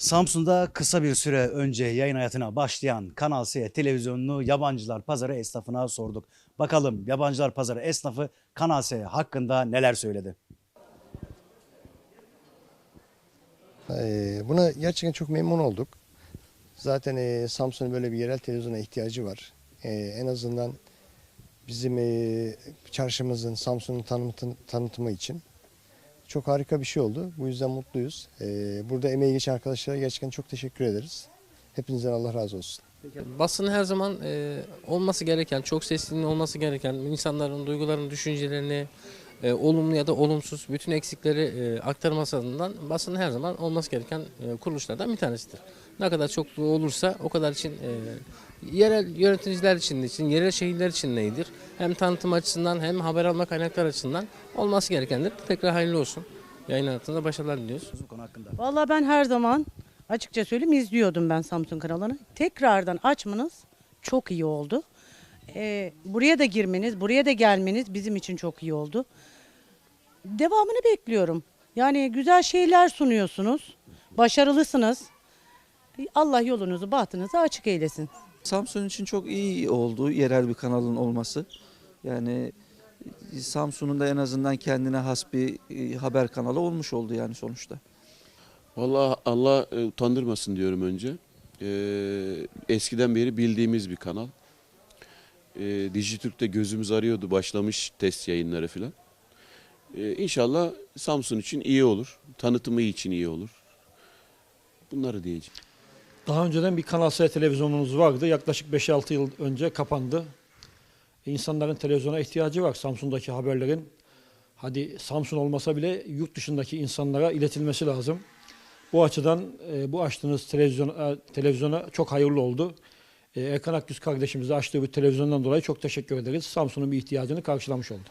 Samsun'da kısa bir süre önce yayın hayatına başlayan Kanal S televizyonunu yabancılar pazarı esnafına sorduk. Bakalım yabancılar pazarı esnafı Kanal S hakkında neler söyledi? Ee, Buna gerçekten çok memnun olduk. Zaten e, Samsun'un böyle bir yerel televizyona ihtiyacı var. Ee, En azından bizim e, çarşımızın, Samsun'un tanıtı- tanıtımı için çok harika bir şey oldu. Bu yüzden mutluyuz. Ee, Burada emeği geçen arkadaşlara gerçekten çok teşekkür ederiz. Hepinizden Allah razı olsun. Basın her zaman e, olması gereken, çok sesliliğin olması gereken, insanların duygularını, düşüncelerini, e, olumlu ya da olumsuz bütün eksikleri e, aktarması adından basın her zaman olması gereken e, kuruluşlardan bir tanesidir. Ne kadar çokluğu olursa o kadar için e, yerel yöneticiler için de için, yerel şehirler için neydir? Hem tanıtım açısından hem haber alma kaynaklar açısından olması gerekendir. Tekrar hayırlı olsun. Yayın hayatında başarılar diliyoruz. Bu konu hakkında. Vallahi ben her zaman açıkça söyleyeyim izliyordum ben Samsun kanalını. Tekrardan açmanız çok iyi oldu. Ee, buraya da girmeniz, buraya da gelmeniz bizim için çok iyi oldu. Devamını bekliyorum. Yani güzel şeyler sunuyorsunuz. Başarılısınız. Allah yolunuzu, bahtınızı açık eylesin. Samsun için çok iyi oldu yerel bir kanalın olması. Yani e, Samsun'un da en azından kendine has bir e, haber kanalı olmuş oldu yani sonuçta. Vallahi Allah e, utandırmasın diyorum önce. Ee, eskiden beri bildiğimiz bir kanal. Ee, Dijitürk'te gözümüz arıyordu başlamış test yayınları filan. Ee, inşallah Samsun için iyi olur. Tanıtımı için iyi olur. Bunları diyeceğim. Daha önceden bir Kanal S televizyonumuz vardı. Yaklaşık 5-6 yıl önce kapandı. İnsanların televizyona ihtiyacı var. Samsun'daki haberlerin hadi Samsun olmasa bile yurt dışındaki insanlara iletilmesi lazım. Bu açıdan e, bu açtığınız televizyon, e, televizyona çok hayırlı oldu. E, Erkan Akgüz kardeşimize açtığı bu televizyondan dolayı çok teşekkür ederiz. Samsun'un bir ihtiyacını karşılamış oldu.